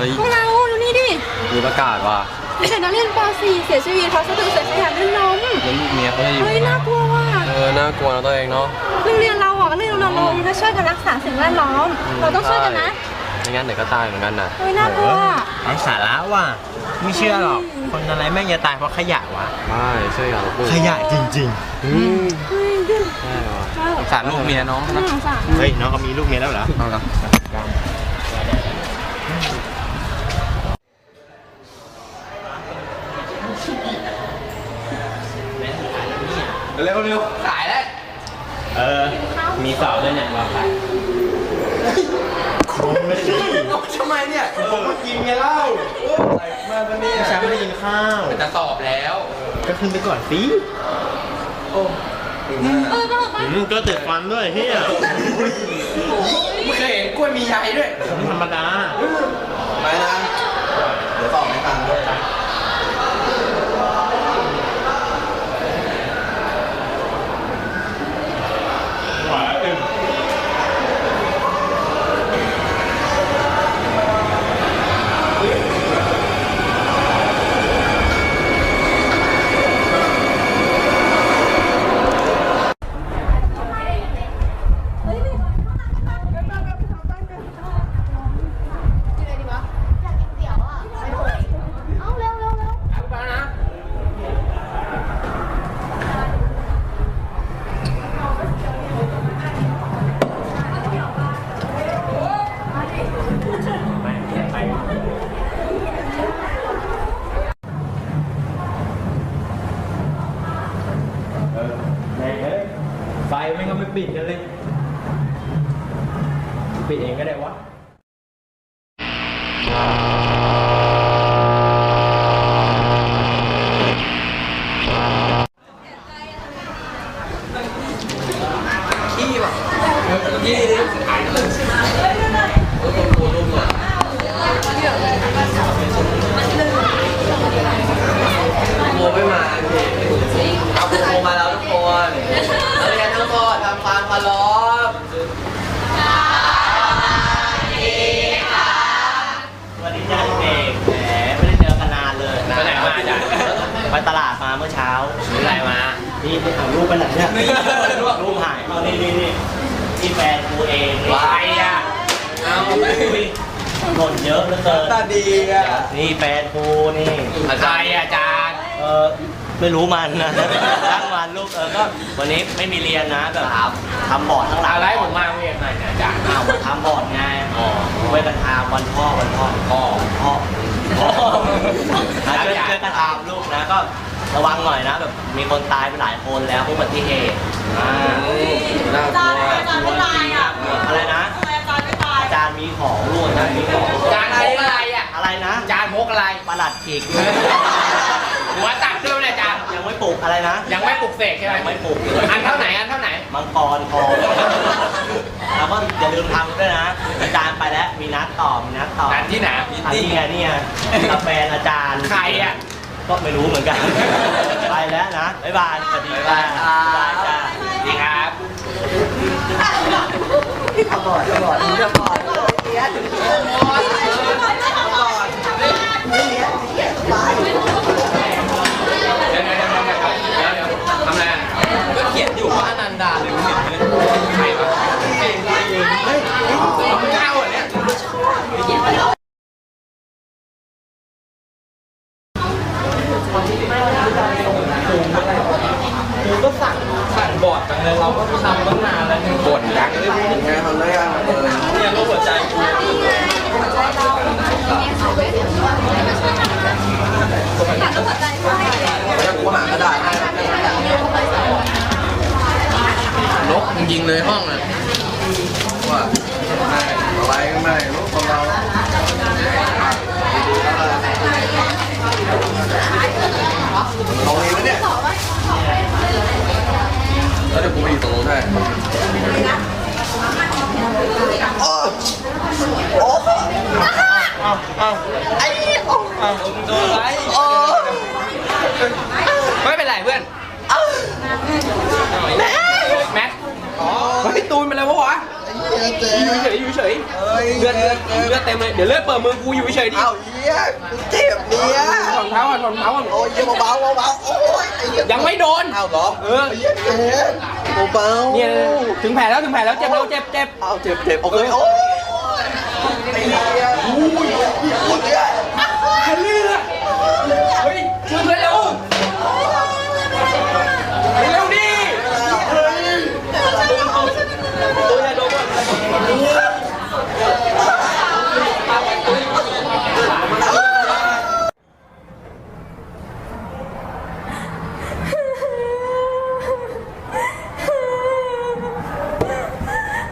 เฮ้ยพวกเราดูนี่ดิมีประกาศว่ะมีเด็กนักเรียนป .4 เสียชีวิตเพราะสะดุดเศษขยะลื่นล้มแล้วลูกเมียเขาจะอยู่เฮ้ยน่ากลัวว่ะเออน่ากลัวนะตัวเองเนาะโรงเรียนเราอะก็เลยรณรงค์ถ้าช่วยกันรักษาสิ่งแวดล้อม เราต้องช่วยกันนะไม่งั้นเดี๋ยวก็ตายเหมือนกันน่ะเฮ้ยน่ากลัวไร้สาระว่ะไม่เชื่อหรอกคนอะไรแม่งจะตายเพราะขยะวะไม่เชื่ออย่างลูกขยะจริงอืมเฮ้ยดื้อใช่ว่ะเออสารลูกเมียน้องน่านะสงสารๆเฮ้ยน้องเขามีลูกเมียแล้วเหรอเอาละ เร็วเร็วขายแล้ว เออ มีสาวด้วยเนี่ยว่าใครคงไม่ได้ทำไมเนี่ยผมมากินไงเล่าใส่มาตอนนี้ฉันไม่ได้กินข้าวจะสอบแล้ว ก็ขึ้นไปก่อนสิโอ้เออก็บอกว่าอืมก็ติดฟันด้วยเฮียไม่เคยเห็นกล้วยมีใยด้วยไม่ธรรมดาไปนะเดี๋ยวสอบให้ฟังด้วย ไฟไม่ก็ไม่ปิดกันเลย ปิดเองก็ได้วะขี้ว่ะขี้ดิ ไปถ่ายรูปไปไหนเนี่ยรูปหายเอานี่นี่นี่นี่แฟนกูเองวายอะเอาหล่นเยอะเหลือเกินตาดีอะนี่แฟนกูนี่อะไรอาจารย์เออไม่รู้มันนะทั้งวันลูกเออก็วันนี้ไม่มีเรียนนะแบบทำบอร์ดทั้งหลายอะไรผมมาเรียนหน่อยนะอาจารย์อ้าวมาทำบอร์ดไงไว้กันทำวันพ่อวันพ่อพ่อพ่อพ่ออะช่วยช่วยกันทำลูกนะก็ ระวังหน่อยนะแบบมีคนตายไปหลายคนแล้วอุบัติเหตุอ่าน่ากลัวอะไรนะอาจารย์มีของลูกอาจารย์มีของอาจารย์อะไรอะไรอะอะไรนะอาจารย์พกอะไรประหลัดขีกหัวตัดด้วยเนี่ยอาจารย์ยังไม่ปลูกอะไรนะ ยังไม่ปลุกเสกใช่ไหมยังไม่ปลูกอันเท่าไหนอันเท่าไหนมังกรทองแล้วก็อย่าลืมทำด้วยนะ อาจารย์ไปแล้วมีนัดต่อมีนัดต่ออันที่ไหนอันนี้ไงนี่ไงกาแฟนอาจารย์ใครอะ ก็ไม่รู้เหมือนกัน ไปแล้วนะ บ๊ายบาย สวัสดีค่ะบ๊ายบายจ้าดีครับเดี๋ยวเดี๋ยวเดี๋ยวเดี๋ยวเดี๋ยวทำอะไรอะก็เขียนอยู่ว่าอนันดาเลยไม่เห็นเลยใครวะเฮ้ยเฮ้ยเก้าเหรอเนี่ย กูก็สั่งสั่งบอร์ดจัง เลยเราก็ทำตั้งนานแล้วเนี่ยบ่นจังเลยพูดไงทำได้ยังเออเนี่ยรูปหัวใจกูแล้วกูหากระดาษให้นกยิงเลยห้องน่ะว่าไม่อะไรก็ไม่รู้ของเราตรงนี้ไหมเนี่ย แล้วเดี๋ยวกูไปอยู่ตรงนู้นให้โดนไรไม่เป็นไรเพื่อนแม็กแม็กอ๋อ เฮ้ยตูนเป็นไรวะวะอยู่เฉยอยู่เฉยยเลือดเลือดเลือดเต็มเลยเดี๋ยวเลือดเปิดมือกูอยู่เฉยๆดิอ้าวเหี้ยกูเจ็บเนี่ยถอนเท้าก่อนถอนเท้าก่อนโอ้ยเบาเบาเบาเบาโอ้ยไอ้เหี้ยังไม่โดนอ้าวเหรอเออไอ้เหี้ยเจ็บเบาๆเนี่ยถึงแผลแล้วถึงแผลแล้วเจ็บแล้วเจ็บเจ็บอ้าวเจ็บเจ็บโอเคโอ้ยไอ้เหี้ยอุ้ยปวดเนี่ยเลือดเฮ้ยช่วยเพื่อนเร็วเร็วดิตัวอย่าโดนก่อน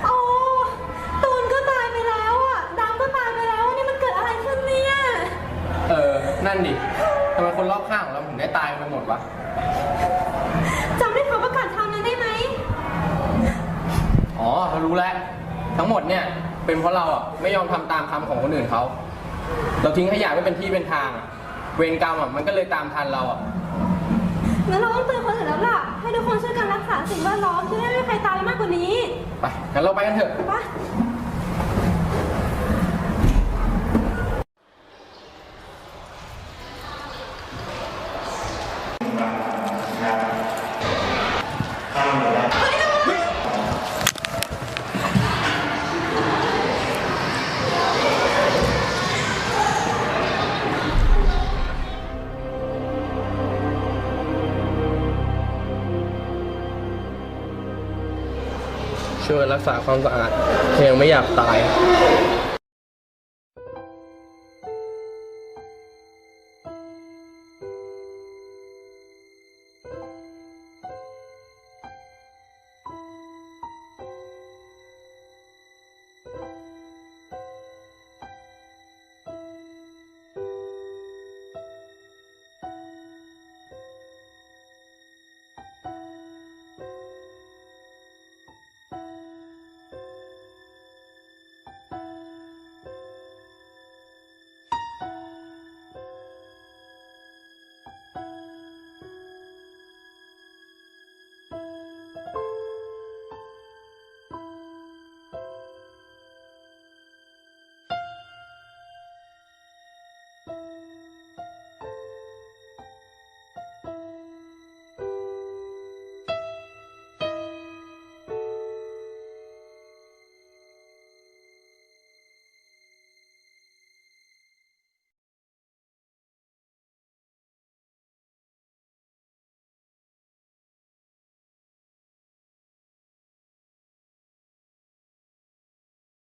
โอ้ตูนก็ตายไปแล้วอะดำก็ตายไปแล้วนี่มันเกิดอะไรขึ้นเนี่ย เออ นั่นดิทำไมคนรอบข้างของเราถึงได้ตายกันหมดวะ จำได้ข่าวประกาศคราวนั้นได้ไหม อ๋อเรารู้แล้ว ทั้งหมดเนี่ย เป็นเพราะเราอะไม่ยอมทำตามคำของคนอื่นเขา เราทิ้งขยะไม่เป็นที่เป็นทางอะเวรกรรมอะมันก็เลยตามทันเราอะ งั้นเราต้องเตือนคนอื่นแล้วล่ะ ให้ทุกคนช่วยกันรักษาสิ่งแวดล้อมจะได้ไม่มีใครตายมากกว่านี้ไปงั้นเราไปกันเถอะ ไป ช่วยรักษาความสะอาดยังไม่อยากตาย